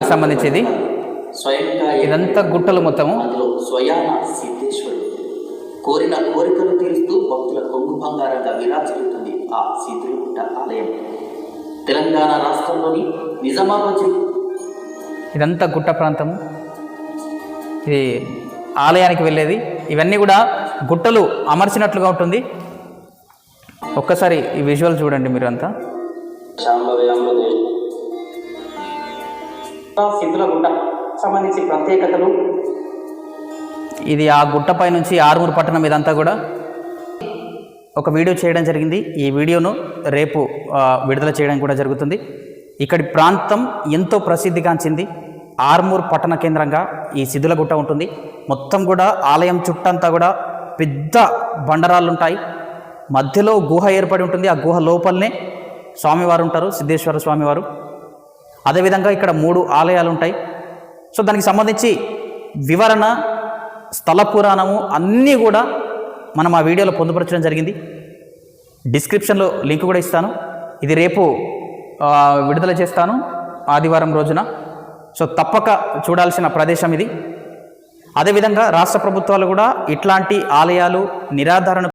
సంబంధించింది. స్వయంగా ఇదంతా గుట్టలు మొత్తము. అందులో స్వయాన సిద్ధేశ్వరుడు కోరిన కోరికలు తీరుస్తూ భక్తుల కొంగు బంగారంగా విరాజిల్లుతుంది ఆ సిద్ధిగుట్ట ఆలయం. తెలంగాణ రాష్ట్రంలోని నిజామాబాద్ ఇదంతా గుట్ట ప్రాంతము. ఇది ఆలయానికి వెళ్ళేది. ఇవన్నీ కూడా గుట్టలు అమర్చినట్లుగా ఉంటుంది. ఒక్కసారి ఈ విజువల్ చూడండి మీరు అంతా శాంభవ్యాంబుదే గుట్ట సంబంధించి ప్రత్యేకతలు. ఇది ఆ గుట్టపై నుంచి ఆరుమూరు పట్టణం ఇదంతా కూడా. ఒక వీడియో చేయడం జరిగింది. ఈ వీడియోను రేపు విడుదల చేయడం కూడా జరుగుతుంది. ఇక్కడి ప్రాంతం ఎంతో ప్రసిద్ధిగాంచింది. ఆర్మూర్ పట్టణ కేంద్రంగా ఈ సిద్ధులగుట్ట ఉంటుంది. మొత్తం కూడా ఆలయం చుట్టంతా కూడా పెద్ద బండరాళ్ళు ఉంటాయి మధ్యలో గుహ ఏర్పడి ఉంటుంది. ఆ గుహ లోపలనే స్వామివారు ఉంటారు. సిద్ధేశ్వర స్వామివారు. అదేవిధంగా ఇక్కడ మూడు ఆలయాలు ఉంటాయి సో దానికి సంబంధించి వివరణ స్థల పురాణము అన్నీ కూడా మనం ఆ వీడియోలో పొందుపరచడం జరిగింది. డిస్క్రిప్షన్లో లింక్ కూడా ఇస్తాను. ఇది రేపు విడుదల చేస్తాను ఆదివారం రోజున. సో తప్పక చూడాల్సిన ప్రదేశం ఇది. అదేవిధంగా రాష్ట్ర ప్రభుత్వాలు కూడా ఇట్లాంటి ఆలయాలు నిరాధారణ